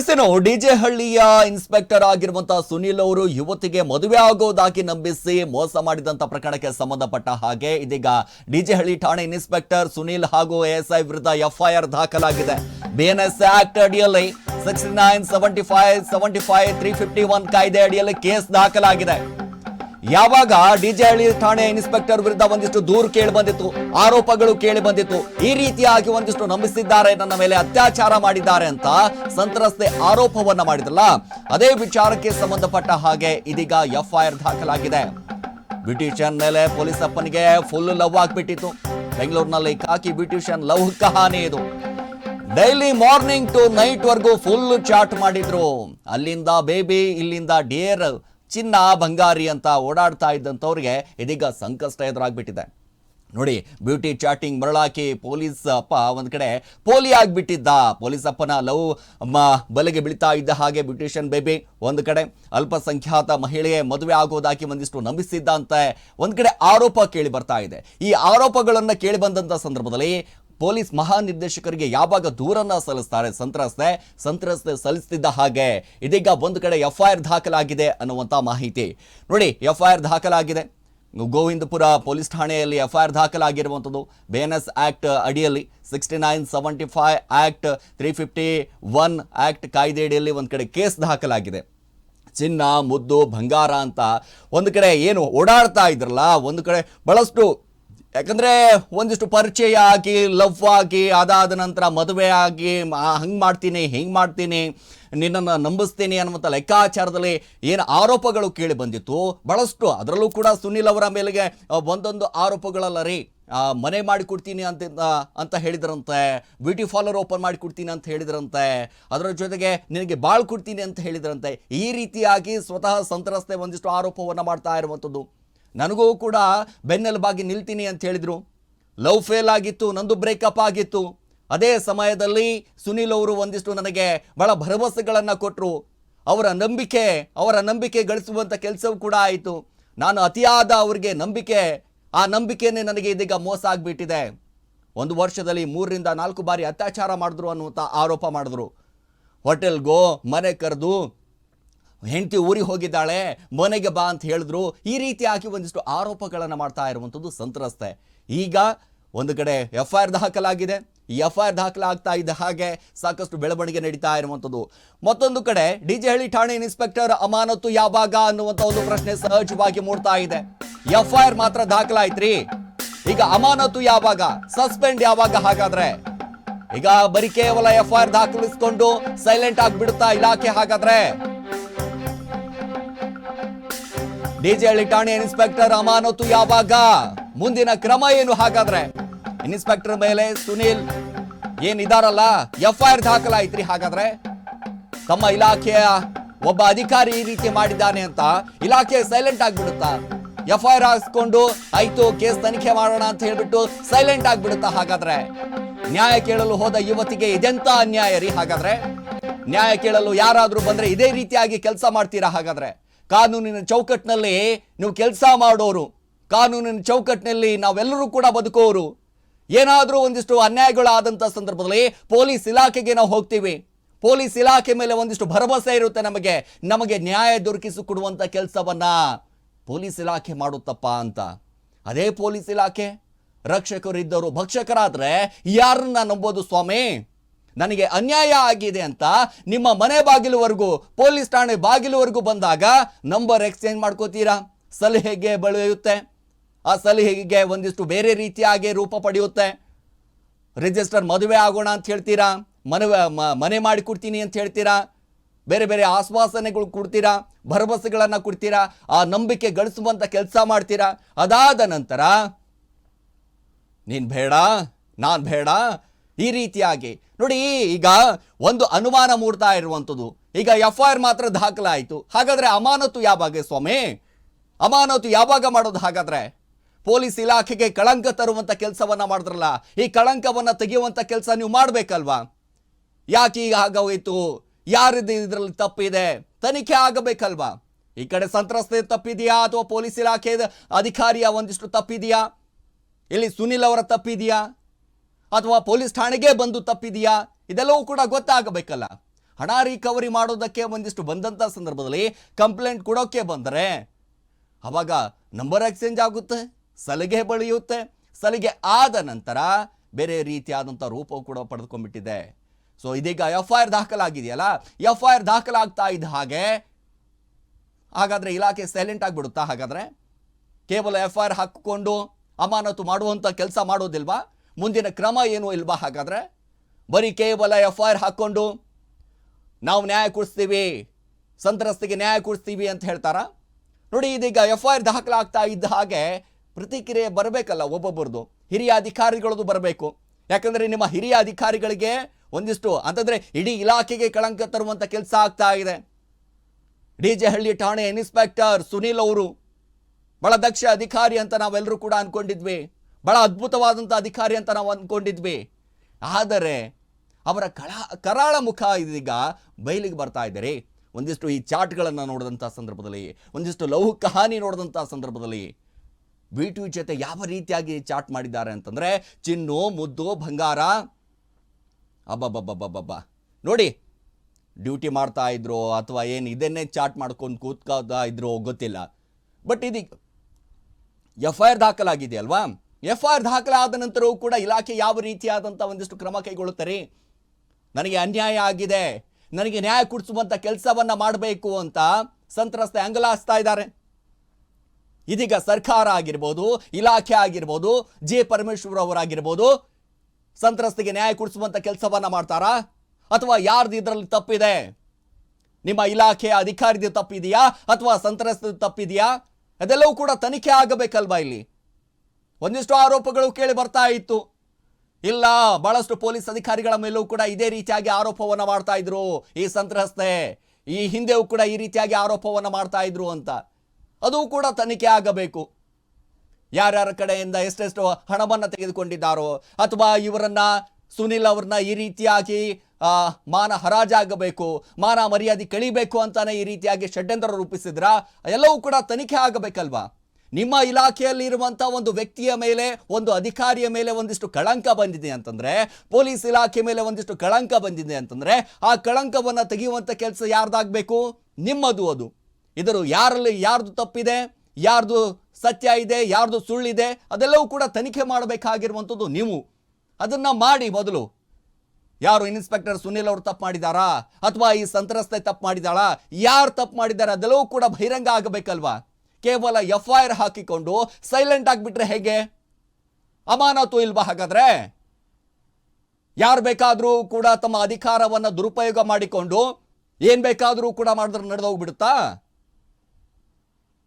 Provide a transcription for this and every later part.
ಎಸ್ಸೇನು DJ ಹಳ್ಳಿಯ inspector ಆಗಿರುವಂತಹ ಸುನಿಲ್ ಅವರು ಯುವತಿಗೆ ಮದುವೆ ಆಗೋದಾಗಿ ನಂಬಿಸಿ ಮೋಸ ಮಾಡಿದಂತ ಪ್ರಕರಣಕ್ಕೆ ಸಂಬಂಧಪಟ್ಟ ಹಾಗೆ ಇದೀಗ ಡಿಜೆ ಹಳ್ಳಿ ಠಾಣೆ ಇನ್ಸ್ಪೆಕ್ಟರ್ ಸುನಿಲ್ ಹಾಗೂ ಎಎಸ್ಐ ವಿರುದ್ಧ ಎಫ್ಐಆರ್ ದಾಖಲಾಗಿದೆ. ಬಿಎನ್ಎಸ್ ಆಕ್ಟ್ ಅಡಿಯಲ್ಲಿ sixty nine seventy five seventy five three fifty one ಕಾಯ್ದೆ ಅಡಿಯಲ್ಲಿ ಕೇಸ್ ದಾಖಲಾಗಿದೆ. ಯಾವಾಗ ಡಿಜೆ ಹಳ್ಳಿ ಠಾಣೆ ಇನ್ಸ್ಪೆಕ್ಟರ್ ವಿರುದ್ಧ ಒಂದಿಷ್ಟು ದೂರು ಕೇಳಿ ಬಂದಿತ್ತು, ಆರೋಪಗಳು ಕೇಳಿ ಬಂದಿತ್ತು, ಈ ರೀತಿಯಾಗಿ ಒಂದಿಷ್ಟು ನಂಬಿಸಿದ್ದಾರೆ ನನ್ನ ಮೇಲೆ ಅತ್ಯಾಚಾರ ಮಾಡಿದ್ದಾರೆ ಅಂತ ಸಂತ್ರಸ್ತೆ ಆರೋಪವನ್ನ ಮಾಡಿದ್ರಲ್ಲ, ಅದೇ ವಿಚಾರಕ್ಕೆ ಸಂಬಂಧಪಟ್ಟ ಹಾಗೆ ಇದೀಗ ಎಫ್ಐಆರ್ ದಾಖಲಾಗಿದೆ. ಬ್ಯೂಟಿಷಿಯನ್ ಮೇಲೆ ಪೊಲೀಸ್ ಅಪ್ಪನಿಗೆ ಫುಲ್ ಲವ್ ಆಗ್ಬಿಟ್ಟಿತ್ತು. ಬೆಂಗಳೂರಿನಲ್ಲಿ ಕಾಕಿ ಬ್ಯೂಟಿಷಿಯನ್ ಲವ್ ಕಹಾನಿ ಇದು. ಡೈಲಿ ಮಾರ್ನಿಂಗ್ ಟು ನೈಟ್ ವರ್ಗೂ ಫುಲ್ ಚಾಟ್ ಮಾಡಿದ್ರು. ಅಲ್ಲಿಂದ ಬೇಬಿ ಇಲ್ಲಿಂದ ಡೇರ್ ಚಿನ್ನ ಬಂಗಾರಿ ಅಂತ ಓಡಾಡ್ತಾ ಇದ್ದಂಥವ್ರಿಗೆ ಇದೀಗ ಸಂಕಷ್ಟ ಎದುರಾಗ್ಬಿಟ್ಟಿದೆ. ನೋಡಿ, ಬ್ಯೂಟಿ ಚಾಟಿಂಗ್ ಮರಳಾಕಿ ಪೊಲೀಸ್ ಅಪ್ಪ ಒಂದು ಕಡೆ ಪೋಲಿ ಆಗಿಬಿಟ್ಟಿದ್ದ. ಪೊಲೀಸ್ ಅಪ್ಪನ ಲವ್ ಬಲೆಗೆ ಬೀಳ್ತಾ ಇದ್ದ ಹಾಗೆ ಬ್ಯೂಟಿಷಿಯನ್ ಬೇಬಿ ಒಂದು ಕಡೆ. ಅಲ್ಪಸಂಖ್ಯಾತ ಮಹಿಳೆಗೆ ಮದುವೆ ಆಗೋದಾಗಿ ಒಂದಿಷ್ಟು ನಂಬಿಸಿದ್ದ ಅಂತ. ಒಂದು ಕಡೆ ಆರೋಪ ಕೇಳಿ ಬರ್ತಾ ಇದೆ. ಈ ಆರೋಪಗಳನ್ನು ಕೇಳಿ ಬಂದಂಥ ಸಂದರ್ಭದಲ್ಲಿ ಪೊಲೀಸ್ ಮಹಾನಿರ್ದೇಶಕರಿಗೆ ಯಾವಾಗ ದೂರನ್ನ ಸಲ್ಲಿಸ್ತಾರೆ? ಸಂತ್ರಸ್ತೆ ಸಂತ್ರಸ್ತೆ ಸಲ್ಲಿಸ್ತಿದ್ದ ಹಾಗೆ. ಇದೀಗ ಒಂದು ಕಡೆ ಎಫ್ಐಆರ್ ದಾಖಲಾಗಿದೆ ಅನ್ನುವಂಥ ಮಾಹಿತಿ. ನೋಡಿ, ಎಫ್ಐಆರ್ ದಾಖಲಾಗಿದೆ. ಗೋವಿಂದಪುರ ಪೊಲೀಸ್ ಠಾಣೆಯಲ್ಲಿ ಎಫ್ಐಆರ್ ದಾಖಲಾಗಿರುವಂಥದ್ದು. ಬಿ ಎನ್ ಎಸ್ ಆಕ್ಟ್ ಅಡಿಯಲ್ಲಿ sixty nine seventy five act three fifty one act ಕಾಯ್ದೆ ಅಡಿಯಲ್ಲಿ ಒಂದು ಕಡೆ ಕೇಸ್ ದಾಖಲಾಗಿದೆ. ಚಿನ್ನ, ಮುದ್ದು, ಬಂಗಾರ ಅಂತ. ಒಂದು ಕಡೆ ಏನು ಓಡಾಡ್ತಾ ಇದ್ರಲ್ಲ, ಒಂದು ಕಡೆ ಬಹಳಷ್ಟು ಯಾಕಂದ್ರೆ ಒಂದಿಷ್ಟು ಪರಿಚಯ ಆಗಿ ಲವ್ ಆಗಿ, ಅದಾದ ನಂತರ ಮದುವೆ ಆಗಿ ಹಂಗೆ ಮಾಡ್ತೀನಿ, ಹಿಂಗೆ ಮಾಡ್ತೀನಿ, ನಿನ್ನನ್ನು ನಂಬಿಸ್ತೀನಿ ಅನ್ನುವಂಥ ಲೆಕ್ಕಾಚಾರದಲ್ಲಿ ಏನು ಆರೋಪಗಳು ಕೇಳಿ ಬಂದಿತ್ತು? ಬಹಳಷ್ಟು. ಅದರಲ್ಲೂ ಕೂಡ ಸುನಿಲ್ ಅವರ ಮೇಲೆಗೆ ಒಂದೊಂದು ಆರೋಪಗಳಲ್ಲ ರೀ. ಮನೆ ಮಾಡಿ ಕೊಡ್ತೀನಿ ಅಂತ ಅಂತ ಹೇಳಿದ್ರಂತೆ. ಬ್ಯೂಟಿ ಪಾರ್ಲರ್ ಓಪನ್ ಮಾಡಿ ಕೊಡ್ತೀನಿ ಅಂತ ಹೇಳಿದ್ರಂತೆ. ಅದರ ಜೊತೆಗೆ ನಿನಗೆ ಬಾಳ್ ಕೊಡ್ತೀನಿ ಅಂತ ಹೇಳಿದ್ರಂತೆ. ಈ ರೀತಿಯಾಗಿ ಸ್ವತಃ ಸಂತ್ರಸ್ತೆ ಒಂದಿಷ್ಟು ಆರೋಪವನ್ನು ಮಾಡ್ತಾ ಇರುವಂಥದ್ದು. ನನಗೂ ಕೂಡ ಬೆನ್ನೆಲುಬಾಗಿ ನಿಲ್ತೀನಿ ಅಂತ ಹೇಳಿದರು. ಲವ್ ಫೇಲ್ ಆಗಿತ್ತು, ನಂದು ಬ್ರೇಕಪ್ ಆಗಿತ್ತು. ಅದೇ ಸಮಯದಲ್ಲಿ ಸುನಿಲ್ ಅವರು ಒಂದಿಷ್ಟು ನನಗೆ ಬಹಳ ಭರವಸೆಗಳನ್ನು ಕೊಟ್ಟರು ಅವರ ನಂಬಿಕೆ ಅವರ ನಂಬಿಕೆ ಗಳಿಸುವಂಥ ಕೆಲಸವೂ ಕೂಡ ಆಯಿತು. ನಾನು ಅತಿಯಾದ ಅವರಿಗೆ ನಂಬಿಕೆ, ಆ ನಂಬಿಕೆನೇ ನನಗೆ ಇದೀಗ ಮೋಸ ಆಗಿಬಿಟ್ಟಿದೆ. ಒಂದು ವರ್ಷದಲ್ಲಿ ಮೂರರಿಂದ ನಾಲ್ಕು ಬಾರಿ ಅತ್ಯಾಚಾರ ಮಾಡಿದ್ರು ಅನ್ನುವಂಥ ಆರೋಪ ಮಾಡಿದ್ರು. ಹೋಟೆಲ್ಗೋ ಮನೆ ಕರೆದು ಹೆಂಡತಿ ಊರಿಗೆ ಹೋಗಿದ್ದಾಳೆ, ಮನೆಗೆ ಬಾ ಅಂತ ಹೇಳಿದ್ರು. ಈ ರೀತಿಯಾಗಿ ಒಂದಿಷ್ಟು ಆರೋಪಗಳನ್ನು ಮಾಡ್ತಾ ಇರುವಂಥದ್ದು ಸಂತ್ರಸ್ತೆ. ಈಗ ಒಂದು ಕಡೆ ಎಫ್ ಐ ಆರ್ ದಾಖಲಾಗಿದೆ. ಈ ಎಫ್ ಐ ಆರ್ ದಾಖಲಾಗ್ತಾ ಇದ್ದ ಹಾಗೆ ಸಾಕಷ್ಟು ಬೆಳವಣಿಗೆ ನಡೀತಾ ಇರುವಂಥದ್ದು. ಮತ್ತೊಂದು ಕಡೆ ಡಿ ಜೆ ಹಳ್ಳಿ ಠಾಣೆ ಇನ್ಸ್ಪೆಕ್ಟರ್ ಅಮಾನತ್ತು ಯಾವಾಗ ಅನ್ನುವಂಥ ಒಂದು ಪ್ರಶ್ನೆ ಸಹಜವಾಗಿ ಮೂಡ್ತಾ ಇದೆ. ಎಫ್ ಐ ಆರ್ ಮಾತ್ರ ದಾಖಲಾಯ್ತ್ರಿ ಈಗ ಅಮಾನತ್ತು ಯಾವಾಗ? ಸಸ್ಪೆಂಡ್ ಯಾವಾಗ ಹಾಗಾದ್ರೆ? ಈಗ ಬರೀ ಕೇವಲ ಎಫ್ ಐ ಆರ್ ದಾಖಲಿಸಿಕೊಂಡು ಸೈಲೆಂಟ್ ಆಗಿಬಿಡುತ್ತಾ ಇಲಾಖೆ ಹಾಗಾದ್ರೆ? ಡಿಜೆಹಳ್ಳಿ ಠಾಣೆ ಇನ್ಸ್ಪೆಕ್ಟರ್ ಅಮಾನತು ಯಾವಾಗ? ಮುಂದಿನ ಕ್ರಮ ಏನು ಹಾಗಾದ್ರೆ? ಇನ್ಸ್ಪೆಕ್ಟರ್ ಮೇಲೆ ಸುನಿಲ್ ಏನಿದಾರಲ್ಲ ಎಫ್ ಐ ಆರ್ ದಾಖಲಾಯ್ತ್ರಿ ಹಾಗಾದ್ರೆ? ತಮ್ಮ ಇಲಾಖೆಯ ಒಬ್ಬ ಅಧಿಕಾರಿ ಈ ರೀತಿ ಮಾಡಿದ್ದಾನೆ ಅಂತ ಇಲಾಖೆ ಸೈಲೆಂಟ್ ಆಗ್ಬಿಡುತ್ತಾ? ಎಫ್ ಐ ಆರ್ ಹಾಕ್ಸ್ಕೊಂಡು ಆಯ್ತು, ಕೇಸ್ ತನಿಖೆ ಮಾಡೋಣ ಅಂತ ಹೇಳ್ಬಿಟ್ಟು ಸೈಲೆಂಟ್ ಆಗ್ಬಿಡುತ್ತಾ ಹಾಗಾದ್ರೆ? ನ್ಯಾಯ ಕೇಳಲು ಹೋದ ಯುವತಿಗೆ ಇದೆಂತ ಅನ್ಯಾಯ ರೀ ಹಾಗಾದ್ರೆ? ನ್ಯಾಯ ಕೇಳಲು ಯಾರಾದ್ರೂ ಬಂದ್ರೆ ಇದೇ ರೀತಿಯಾಗಿ ಕೆಲಸ ಮಾಡ್ತೀರಾ ಹಾಗಾದ್ರೆ? ಕಾನೂನಿನ ಚೌಕಟ್ಟಿನಲ್ಲಿ ನೀವು ಕೆಲಸ ಮಾಡೋರು. ಕಾನೂನಿನ ಚೌಕಟ್ಟಿನಲ್ಲಿ ನಾವೆಲ್ಲರೂ ಕೂಡ ಬದುಕೋರು. ಏನಾದರೂ ಒಂದಿಷ್ಟು ಅನ್ಯಾಯಗಳಾದಂಥ ಸಂದರ್ಭದಲ್ಲಿ ಪೊಲೀಸ್ ಇಲಾಖೆಗೆ ನಾವು ಹೋಗ್ತೀವಿ. ಪೊಲೀಸ್ ಇಲಾಖೆ ಮೇಲೆ ಒಂದಿಷ್ಟು ಭರವಸೆ ಇರುತ್ತೆ ನಮಗೆ. ನಮಗೆ ನ್ಯಾಯ ದೊರಕಿಸಿಕೊಡುವಂಥ ಕೆಲಸವನ್ನ ಪೊಲೀಸ್ ಇಲಾಖೆ ಮಾಡುತ್ತಪ್ಪ ಅಂತ. ಅದೇ ಪೊಲೀಸ್ ಇಲಾಖೆ. ರಕ್ಷಕರಿದ್ದವರು ಭಕ್ಷಕರಾದರೆ ಯಾರನ್ನ ನಂಬೋದು ಸ್ವಾಮಿ? ನನಗೆ ಅನ್ಯಾಯ ಆಗಿದೆ ಅಂತ ನಿಮ್ಮ ಮನೆ ಬಾಗಿಲುವರೆಗೂ, ಪೊಲೀಸ್ ಠಾಣೆ ಬಾಗಿಲುವರೆಗೂ ಬಂದಾಗ ನಂಬರ್ ಎಕ್ಸ್ಚೇಂಜ್ ಮಾಡ್ಕೋತೀರಾ? ಸಲಹೆಗೆ ಬೆಳೆಯುತ್ತೆ. ಆ ಸಲಹೆಗೆ ಒಂದಿಷ್ಟು ಬೇರೆ ರೀತಿಯಾಗಿ ರೂಪ ಪಡೆಯುತ್ತೆ. ರಿಜಿಸ್ಟರ್ ಮದುವೆ ಆಗೋಣ ಅಂತ ಹೇಳ್ತೀರಾ? ಮನವೆ ಮನೆ ಮಾಡಿಕೊಡ್ತೀನಿ ಅಂತ ಹೇಳ್ತೀರಾ? ಬೇರೆ ಬೇರೆ ಆಶ್ವಾಸನೆಗಳು ಕೊಡ್ತೀರಾ? ಭರವಸೆಗಳನ್ನು ಕೊಡ್ತೀರಾ? ಆ ನಂಬಿಕೆ ಗಳಿಸುವಂಥ ಕೆಲಸ ಮಾಡ್ತೀರಾ? ಅದಾದ ನಂತರ, ನೀನು ಬೇಡ, ನಾನು ಬೇಡ ಈ ರೀತಿಯಾಗಿ. ನೋಡಿ, ಈಗ ಒಂದು ಅನುಮಾನ ಮೂಡ್ತಾ ಇರುವಂಥದ್ದು. ಈಗ ಎಫ್ ಐ ಆರ್ ಮಾತ್ರ ದಾಖಲಾಯಿತು. ಹಾಗಾದರೆ ಅಮಾನತು ಯಾವಾಗ ಸ್ವಾಮಿ? ಅಮಾನತು ಯಾವಾಗ ಮಾಡೋದು ಹಾಗಾದರೆ? ಪೊಲೀಸ್ ಇಲಾಖೆಗೆ ಕಳಂಕ ತರುವಂಥ ಕೆಲಸವನ್ನು ಮಾಡಿದ್ರಲ್ಲ, ಈ ಕಳಂಕವನ್ನು ತೆಗೆಯುವಂಥ ಕೆಲಸ ನೀವು ಮಾಡಬೇಕಲ್ವಾ? ಯಾಕೆ ಈಗ ಆಗೋಯ್ತು ಯಾರಿದ್ದು ಇದರಲ್ಲಿ ತಪ್ಪಿದೆ? ತನಿಖೆ ಆಗಬೇಕಲ್ವಾ? ಈ ಕಡೆ ಸಂತ್ರಸ್ತೆ ತಪ್ಪಿದೆಯಾ ಅಥವಾ ಪೊಲೀಸ್ ಇಲಾಖೆ ಅಧಿಕಾರಿಯ ಒಂದಿಷ್ಟು ತಪ್ಪಿದೆಯಾ? ಇಲ್ಲಿ ಸುನಿಲ್ ಅವರ ತಪ್ಪಿದೆಯಾ? ಅಥವಾ ಪೊಲೀಸ್ ಠಾಣೆಗೆ ಬಂದು ತಪ್ಪಿದೆಯಾ? ಇದೆಲ್ಲವೂ ಕೂಡ ಗೊತ್ತಾಗಬೇಕಲ್ಲ. ಹಣ ರಿಕವರಿ ಮಾಡೋದಕ್ಕೆ ಒಂದಿಷ್ಟು ಬಂದಂಥ ಸಂದರ್ಭದಲ್ಲಿ ಕಂಪ್ಲೇಂಟ್ ಕೊಡೋಕ್ಕೆ ಬಂದರೆ ಅವಾಗ ನಂಬರ್ ಎಕ್ಸ್ಚೇಂಜ್ ಆಗುತ್ತೆ, ಸಲಿಗೆ ಬಳಿಯುತ್ತೆ, ಸಲಿಗೆ ಆದ ನಂತರ ಬೇರೆ ರೀತಿಯಾದಂಥ ರೂಪ ಕೂಡ ಪಡೆದುಕೊಂಡ್ಬಿಟ್ಟಿದೆ. ಸೊ ಇದೀಗ ಎಫ್ ಐ ಆರ್ ದಾಖಲಾಗಿದೆಯಲ್ಲ ಎಫ್ ಐ ಆರ್ ದಾಖಲಾಗ್ತಾ ಇದ್ದ ಹಾಗೆ, ಹಾಗಾದರೆ ಇಲಾಖೆ ಸೈಲೆಂಟ್ ಆಗಿಬಿಡುತ್ತಾ? ಹಾಗಾದರೆ ಕೇವಲ ಎಫ್ ಐ ಆರ್ ಹಾಕಿಕೊಂಡು ಅಮಾನತು ಮಾಡುವಂಥ ಕೆಲಸ ಮಾಡೋದಿಲ್ವಾ? ಮುಂದಿನ ಕ್ರಮ ಏನು ಇಲ್ವಾ? ಹಾಗಾದರೆ ಬರೀ ಕೇವಲ ಎಫ್ ಐ ಆರ್ ಹಾಕ್ಕೊಂಡು ನಾವು ನ್ಯಾಯ ಕೊಡಿಸ್ತೀವಿ ಸಂತ್ರಸ್ತಿಗೆ ನ್ಯಾಯ ಕೊಡಿಸ್ತೀವಿ ಅಂತ ಹೇಳ್ತಾರ? ನೋಡಿ, ಇದೀಗ ಎಫ್ ಐ ಆರ್ ದಾಖಲಾಗ್ತಾ ಇದ್ದ ಹಾಗೆ ಪ್ರತಿಕ್ರಿಯೆ ಬರಬೇಕಲ್ಲ ಒಬ್ಬೊಬ್ಬರದು. ಹಿರಿಯ ಅಧಿಕಾರಿಗಳದ್ದು ಬರಬೇಕು. ಯಾಕಂದರೆ ನಿಮ್ಮ ಹಿರಿಯ ಅಧಿಕಾರಿಗಳಿಗೆ ಒಂದಿಷ್ಟು, ಅಂತಂದರೆ ಇಡೀ ಇಲಾಖೆಗೆ ಕಳಂಕ ತರುವಂಥ ಕೆಲಸ ಆಗ್ತಾ ಇದೆ. ಡಿ ಜೆ ಹಳ್ಳಿ ಠಾಣೆ ಇನ್ಸ್ಪೆಕ್ಟರ್ ಸುನೀಲ್ ಅವರು ಬಹಳ ದಕ್ಷ ಅಧಿಕಾರಿ ಅಂತ ನಾವೆಲ್ಲರೂ ಕೂಡ ಅನ್ಕೊಂಡಿದ್ವಿ. ಬಹಳ ಅದ್ಭುತವಾದಂಥ ಅಧಿಕಾರಿ ಅಂತ ನಾವು ಅಂದ್ಕೊಂಡಿದ್ವಿ. ಆದರೆ ಅವರ ಕಳ, ಕರಾಳ ಮುಖ ಇದೀಗ ಬಯಲಿಗೆ ಬರ್ತಾ ಇದ್ದಾರೆ ಒಂದಿಷ್ಟು ಈ ಚಾಟ್ಗಳನ್ನು ನೋಡಿದಂಥ ಸಂದರ್ಭದಲ್ಲಿ, ಒಂದಿಷ್ಟು ಲವ್ ಕಹಾನಿ ನೋಡಿದಂಥ ಸಂದರ್ಭದಲ್ಲಿ ಬಿ ಟು ಜೊತೆ ಯಾವ ರೀತಿಯಾಗಿ ಚಾಟ್ ಮಾಡಿದ್ದಾರೆ ಅಂತಂದರೆ, ಚಿನ್ನು, ಮುದ್ದು, ಬಂಗಾರ. ಅಬ್ಬಬ್ಬಬ್ಬಬ್ಬಬ್ಬ. ನೋಡಿ, ಡ್ಯೂಟಿ ಮಾಡ್ತಾ ಇದ್ರು ಅಥವಾ ಏನು ಇದನ್ನೇ ಚಾಟ್ ಮಾಡ್ಕೊಂಡು ಕೂತ್ಕೋತಾ ಇದ್ರು ಗೊತ್ತಿಲ್ಲ. ಬಟ್ ಇದು ಎಫ್ ಐ ಆರ್ ದಾಖಲಾಗಿದೆಯಲ್ವಾ ಎಫ್ ಐ ಆರ್ ದಾಖಲಾದ ನಂತರವೂ ಕೂಡ ಇಲಾಖೆ ಯಾವ ರೀತಿಯಾದಂಥ ಒಂದಿಷ್ಟು ಕ್ರಮ ಕೈಗೊಳ್ಳುತ್ತಾರೆ? ನನಗೆ ಅನ್ಯಾಯ ಆಗಿದೆ. ನನಗೆ ನ್ಯಾಯ ಕೊಡಿಸುವಂಥ ಕೆಲಸವನ್ನು ಮಾಡಬೇಕು ಅಂತ ಸಂತ್ರಸ್ತೆ ಅಂಗಲಾಸ್ತಾ ಇದ್ದಾರೆ. ಇದೀಗ ಸರ್ಕಾರ ಆಗಿರ್ಬೋದು, ಇಲಾಖೆ ಆಗಿರ್ಬೋದು, ಜೆ ಪರಮೇಶ್ವರ್ ಅವರಾಗಿರ್ಬೋದು, ಸಂತ್ರಸ್ತಿಗೆ ನ್ಯಾಯ ಕೊಡಿಸುವಂಥ ಕೆಲಸವನ್ನು ಮಾಡ್ತಾರಾ? ಅಥವಾ ಯಾರ್ದು ಇದರಲ್ಲಿ ತಪ್ಪಿದೆ? ನಿಮ್ಮ ಇಲಾಖೆಯ ಅಧಿಕಾರಿದ ತಪ್ಪಿದೆಯಾ? ಅಥವಾ ಸಂತ್ರಸ್ತದ ತಪ್ಪಿದೆಯಾ? ಅದೆಲ್ಲವೂ ಕೂಡ ತನಿಖೆ ಆಗಬೇಕಲ್ವಾ ಇಲ್ಲಿ? ಒಂದಿಷ್ಟು ಆರೋಪಗಳು ಕೇಳಿ ಬರ್ತಾ ಇತ್ತು. ಇಲ್ಲ, ಬಹಳಷ್ಟು ಪೊಲೀಸ್ ಅಧಿಕಾರಿಗಳ ಮೇಲೂ ಕೂಡ ಇದೇ ರೀತಿಯಾಗಿ ಆರೋಪವನ್ನು ಮಾಡ್ತಾ ಇದ್ರು ಈ ಸಂತ್ರಸ್ತೆ. ಈ ಹಿಂದೆಯೂ ಕೂಡ ಈ ರೀತಿಯಾಗಿ ಆರೋಪವನ್ನು ಮಾಡ್ತಾ ಇದ್ರು ಅಂತ. ಅದು ಕೂಡ ತನಿಖೆ ಆಗಬೇಕು. ಯಾರ್ಯಾರ ಕಡೆಯಿಂದ ಎಷ್ಟೆಷ್ಟು ಹಣವನ್ನು ತೆಗೆದುಕೊಂಡಿದ್ದಾರೋ ಅಥವಾ ಇವರನ್ನ ಸುನಿಲ್ ಅವ್ರನ್ನ ಈ ರೀತಿಯಾಗಿ ಮಾನ ಹರಾಜಾಗಬೇಕು ಮಾನ ಮರ್ಯಾದೆ ಕಳಿಬೇಕು ಅಂತಾನೆ ಈ ರೀತಿಯಾಗಿ ಷಡ್ಯಂತ್ರ ರೂಪಿಸಿದ್ರ? ಎಲ್ಲವೂ ಕೂಡ ತನಿಖೆ ಆಗಬೇಕಲ್ವಾ? ನಿಮ್ಮ ಇಲಾಖೆಯಲ್ಲಿ ಇರುವಂಥ ಒಂದು ವ್ಯಕ್ತಿಯ ಮೇಲೆ, ಒಂದು ಅಧಿಕಾರಿಯ ಮೇಲೆ ಒಂದಿಷ್ಟು ಕಳಂಕ ಬಂದಿದೆ ಅಂತಂದ್ರೆ, ಪೊಲೀಸ್ ಇಲಾಖೆ ಮೇಲೆ ಒಂದಿಷ್ಟು ಕಳಂಕ ಬಂದಿದೆ ಅಂತಂದ್ರೆ, ಆ ಕಳಂಕವನ್ನು ತೆಗೆಯುವಂಥ ಕೆಲಸ ಯಾರ್ದಾಗಬೇಕು? ನಿಮ್ಮದು ಅದು. ಇದರು ಯಾರಲ್ಲಿ ಯಾರ್ದು ತಪ್ಪಿದೆ, ಯಾರ್ದು ಸತ್ಯ ಇದೆ, ಯಾರ್ದು ಸುಳ್ಳಿದೆ, ಅದೆಲ್ಲವೂ ಕೂಡ ತನಿಖೆ ಮಾಡಬೇಕಾಗಿರುವಂಥದ್ದು ನೀವು. ಅದನ್ನ ಮಾಡಿ ಮೊದಲು. ಯಾರು ಇನ್ಸ್ಪೆಕ್ಟರ್ ಸುನಿಲ್ ಅವರು ತಪ್ಪು ಮಾಡಿದಾರಾ? ಅಥವಾ ಈ ಸಂತ್ರಸ್ತೆ ತಪ್ಪು ಮಾಡಿದಾಳಾ? ಯಾರು ತಪ್ಪು ಮಾಡಿದ್ದಾರೆ ಅದೆಲ್ಲವೂ ಕೂಡ ಬಹಿರಂಗ ಆಗಬೇಕಲ್ವಾ? ಕೇವಲ ಎಫ್ ಐ ಆರ್ ಹಾಕಿಕೊಂಡು ಸೈಲೆಂಟ್ ಆಗಿಬಿಟ್ರೆ ಹೇಗೆ? ಅಮಾನತು ಇಲ್ವಾ ಹಾಗಾದ್ರೆ? ಯಾರು ಬೇಕಾದರೂ ಕೂಡ ತಮ್ಮ ಅಧಿಕಾರವನ್ನು ದುರುಪಯೋಗ ಮಾಡಿಕೊಂಡು ಏನು ಬೇಕಾದರೂ ಕೂಡ ಮಾಡಿದ್ರೆ ನಡೆದೋಗ್ಬಿಡುತ್ತಾ?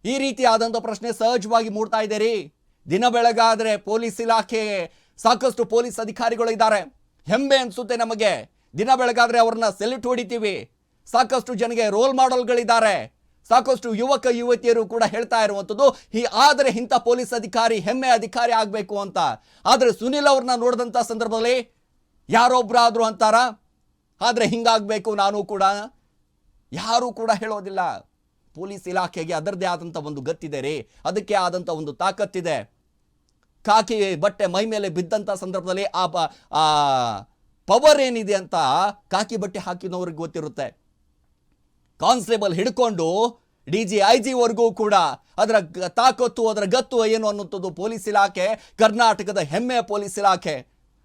ಈ ರೀತಿ ಆದಂಥ ಪ್ರಶ್ನೆ ಸಹಜವಾಗಿ ಮೂಡ್ತಾ ಇದೆ ರೀ. ದಿನ ಬೆಳಗಾದರೆ ಪೊಲೀಸ್ ಇಲಾಖೆ, ಸಾಕಷ್ಟು ಪೊಲೀಸ್ ಅಧಿಕಾರಿಗಳು ಇದ್ದಾರೆ. ಹೆಮ್ಮೆ ಅನ್ಸುತ್ತೆ ನಮಗೆ. ದಿನ ಬೆಳಗಾದರೆ ಅವ್ರನ್ನ ಸೆಲ್ಯೂಟ್ ಹೊಡಿತೀವಿ. ಸಾಕಷ್ಟು ಜನಗೆ ರೋಲ್ ಮಾಡೆಲ್ಗಳಿದ್ದಾರೆ. ಸಾಕಷ್ಟು ಯುವಕ ಯುವತಿಯರು ಕೂಡ ಹೇಳ್ತಾ ಇರುವಂಥದ್ದು ಈ ಆದರೆ ಇಂಥ ಪೊಲೀಸ್ ಅಧಿಕಾರಿ ಹೆಮ್ಮೆ ಅಧಿಕಾರಿ ಆಗಬೇಕು ಅಂತ. ಆದರೆ ಸುನಿಲ್ ಅವ್ರನ್ನ ನೋಡಿದಂಥ ಸಂದರ್ಭದಲ್ಲಿ ಯಾರೊಬ್ಬರಾದರೂ ಅಂತಾರ? ಆದರೆ ಹಿಂಗಾಗಬೇಕು ನಾನು ಕೂಡ. ಯಾರೂ ಕೂಡ ಹೇಳೋದಿಲ್ಲ. ಪೊಲೀಸ್ ಇಲಾಖೆಗೆ ಅದರದೇ ಆದಂಥ ಒಂದು ಗತ್ತಿದೆ ರೀ. ಅದಕ್ಕೆ ಆದಂಥ ಒಂದು ತಾಕತ್ತಿದೆ. ಕಾಕಿ ಬಟ್ಟೆ ಮೈ ಮೇಲೆ ಬಿದ್ದಂಥ ಸಂದರ್ಭದಲ್ಲಿ ಆ ಪವರ್ ಏನಿದೆ ಅಂತ ಕಾಕಿ ಬಟ್ಟೆ ಹಾಕಿದವ್ರಿಗೆ ಗೊತ್ತಿರುತ್ತೆ. ಕಾನ್ಸ್ಟೇಬಲ್ ಹಿಡ್ಕೊಂಡು ಡಿ ಜಿ ಐ ಜಿವರೆಗೂ ಕೂಡ ಅದರ ತಾಕತ್ತು, ಅದರ ಗತ್ತು ಏನು ಅನ್ನುವಂಥದ್ದು ಪೊಲೀಸ್ ಇಲಾಖೆ, ಕರ್ನಾಟಕದ ಹೆಮ್ಮೆಯ ಪೊಲೀಸ್ ಇಲಾಖೆ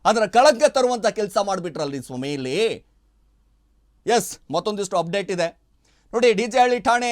ಅದರ ಕಳಂಕ ತರುವಂಥ ಕೆಲಸ ಮಾಡಿಬಿಟ್ರಲ್ರಿ ಸ್ವಾಮಿ ಇಲ್ಲಿ. ಎಸ್ ಮತ್ತೊಂದಿಷ್ಟು ಅಪ್ಡೇಟ್ ಇದೆ. ನೋಡಿ, ಡಿ ಜಿ ಹಳ್ಳಿ ಠಾಣೆ